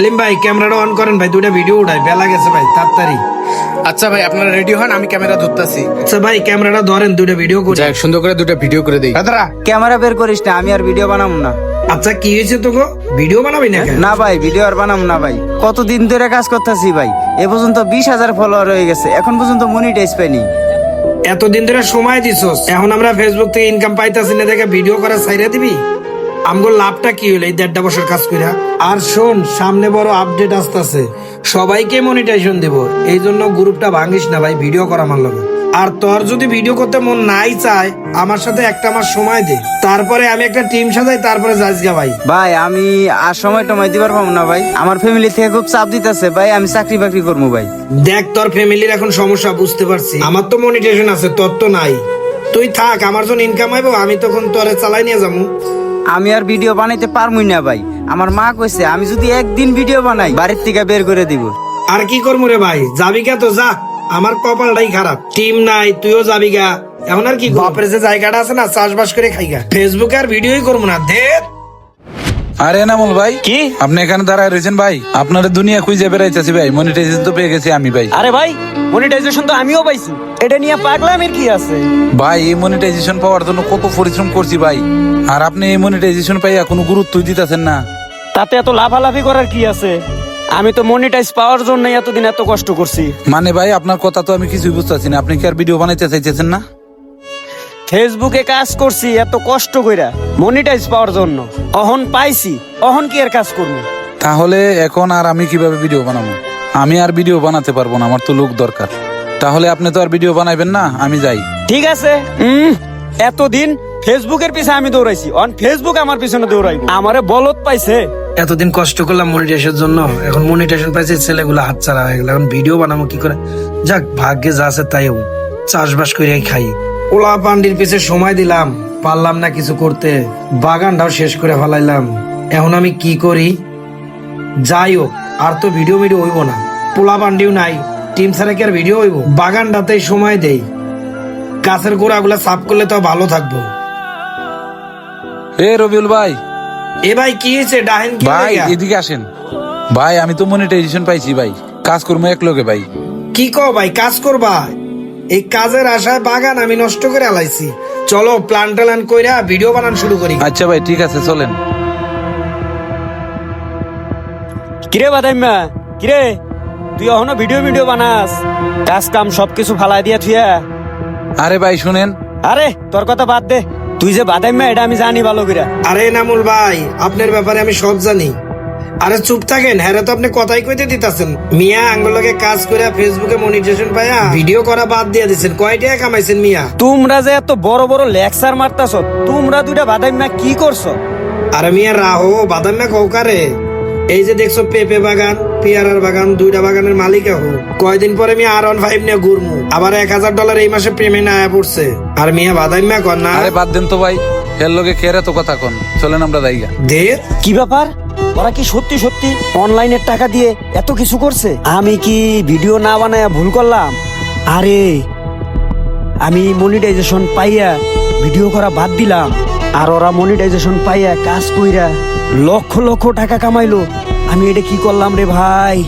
সেলিম ভাই ক্যামেরাটা অন করেন ভাই দুইটা ভিডিও উঠাই বেলা গেছে ভাই তাড়াতাড়ি। আচ্ছা ভাই আপনারা রেডি হন? আমি ক্যামেরা ধরতাছি। আচ্ছা ভাই ক্যামেরাটা ধরেন দুইটা ভিডিও করি। যাই হোক, সুন্দর করে দুটো ভিডিও করে দেই। দাদা ক্যামেরা বের করিস না আমি আর ভিডিও বানাবো না। আচ্ছা কি হয়েছে তোকে? ভিডিও বানাবি না কেন? না ভাই ভিডিও আর বানাবো না ভাই। কতদিন ধরে কাজ করতেছি ভাই? এ পর্যন্ত বিশ হাজার ফলোয়ার হয়ে গেছে এখন পর্যন্ত মনিটাইজ পাইনি। এতদিন ধরে সময় দিছস এখন আমরা ফেসবুক থেকে ইনকাম পাইতাছি না দেখে ভিডিও করা ছাইরা দিবি? আমগো লাভটা কি হইল এই দেড়টা বছর কাজ কইরা? আর শোন সামনে বড় আপডেট আসতেছে। সবাইকে মনিটাইজেশন দেব। এই জন্য গ্রুপটা ভাঙিস না ভাই ভিডিও করা আমার লগে। আর তোর যদি ভিডিও করতে মন নাই চায় আমার সাথে একটা মাস সময় দে। তারপরে আমি একটা টিম সাজাই তারপরে যাইস গা ভাই। ভাই আমি আর সময় টমাই দিবার পাবো না ভাই। আমার ফ্যামিলি থেকে খুব চাপ দিতেছে ভাই আমি চাকরি বাকরি করব ভাই। দেখ তোর ফ্যামিলির এখন সমস্যা বুঝতে পারছি। আমার তো মনিটাইজেশন আছে তোর তো নাই। তুই থাক আমার যখন ইনকাম আইবো আমি তখন তোরে চালাই নিয়ে যাব আমি আর ভিডিও বানাইতে পারমুই না ভাই। আমার মা কইছে আমি যদি একদিন ভিডিও বানাই বাড়ির থেকে বের করে দিব। আর কি করব রে ভাই? যাবি তো যা। আমার কপালটাই খারাপ। টিম নাই তুইও যাবি গা এখন আর কি? বাপের যে জায়গাটা আছে না চাষবাস করে খাইগা। ফেসবুকে আর ভিডিওই করব না দে। আরে এনামুল ভাই কি? আপনি এখানে দাঁড়ায় রয়েছেন ভাই। আপনার দুনিয়া খুঁজে বেড়াইতেছি ভাই মনিটাইজেশন তো পেয়ে গেছি আমি ভাই। আরে ভাই মনিটাইজেশন তো আমিও পাইছি। এটা নিয়ে পাগলামের কি আছে? ভাই এই মনিটাইজেশন পাওয়ার জন্য কত পরিশ্রম করছি ভাই। আর আপনি এই মনিটাইজেশন পাইয়া কোনো গুরুত্বই দিতেছেন না। তাতে এত লাফালাফি করার কি আছে? আমি তো মনিটাইজ পাওয়ার জন্য এতদিন এত কষ্ট করছি। মানে ভাই আপনার কথা তো আমি কিছুই বুঝতেছি না। আপনি কি আর ভিডিও বানাইতে চাইতেছেন না? ফেসবুকে কাজ করছি এত কষ্ট কইরা মনিটাইজ পাওয়ার জন্য। অহন পাইছি অহন কি আর কাজ করব? তাহলে এখন আর আমি কীভাবে ভিডিও বানাবো? আমি আর ভিডিও বানাতে পারব না আমার তো লোক দরকার। তাহলে আপনি তো আর ভিডিও বানাইবেন না আমি যাই। ঠিক আছে উম, এতদিন ফেসবুকের পিছে আমি দৌড়াইছি অন ফেসবুক আমার পিছনে দৌড়াইব। আমারে বলত পাইছে। এতদিন কষ্ট করলাম মনিটাইজের জন্য এখন মনিটাইজেশন পাইছে ছেলেগুলো হাতছাড়া হয়ে গেল এখন ভিডিও বানাবো কি করে? যাক ভাগ্যে যা আছে তাই হোক চাষবাস করে খাই। ওলা পান্ডির পিছে সময় দিলাম। পারলাম না কিছু করতে। বাগানটাও শেষ করে ফেলাইলাম। এখন আমি কি করি? যাই হোক আর তো ভিডিও ভিডিও হইব না। পোলা পান্ডিও নাই। টিম ছাড়া কি আর ভিডিও হইব? বাগানটাতেই সময় দেই। গাছের গোড়াগুলা সাফ করলে তো ভালো থাকব। এ রবিউল ভাই। এ ভাই কি হয়েছে? ডাহেন কি ভাই? এদিকে আসেন। ভাই আমি তো মনিটাইজেশন পাইছি ভাই। কাজ করব এক লোকে ভাই। কি কো ভাই কাজ করবা? এই কাজের আশায় বাগান আমি নষ্ট করে আলাইছি। চলো প্লান টালান কইরা ভিডিও বানান শুরু করি। আচ্ছা ভাই ঠিক আছে চলেন। কিরে বাদাইমা কিরে? তুই এখনও ভিডিও ভিডিও বানাস? কাজ কাম সবকিছু ফালাই দিয়া থুয়া আরে ভাই শুনেন। আরে তোর কথা বাদ দে। তুই যে বাদাইমা এটা আমি জানি ভালো করে আরে নামুল ভাই আপনার ব্যাপারে আমি সব জানি। আরে চুপ থাকেন হ্যাঁ তো আপনি কথাই কইতে দিতাছেন। মিয়া আঙ্গুলকে কাজ করে ফেসবুকে মনিটাইজেশন পায়া ভিডিও করা বাদ দিয়ে দিছেন। কয় টাকা কামাইছেন মিয়া? তোমরা যে এত বড় বড় লেকচার মারতাছ তোমরা দুইটা বাদাইমা কি করছ? আরে মিয়া রাহো বাদাম না কৌকারে এই যে দেখছ পেঁপে বাগান পেয়ারার বাগান দুইটা বাগানের মালিক হো কয়দিন পরে মিয়া আর ওয়ান ফাইভ নিয়ে ঘুরমু। আবার এক হাজার ডলার এই মাসে পেমেন্ট আয়া পড়ছে। আর মিয়া বাদাম না কর না। আরে বাদ দেন তো ভাই এর লোকে কেরে তো কথা কন? চলেন আমরা যাইগা। দে। কি ব্যাপার? ওরা কি সত্যি সত্যি অনলাইনে টাকা দিয়ে এত কিছু করছে? আমি কি ভিডিও না বানায় ভুল করলাম? আরে, আমি মনিটাইজেশন পাইয়া ভিডিও করা বাদ দিলাম। আর ওরা মনিটাইজেশন পাইয়া কাজ কইরা লক্ষ লক্ষ টাকা কামাইলো। আমি এটা কি করলাম রে ভাই?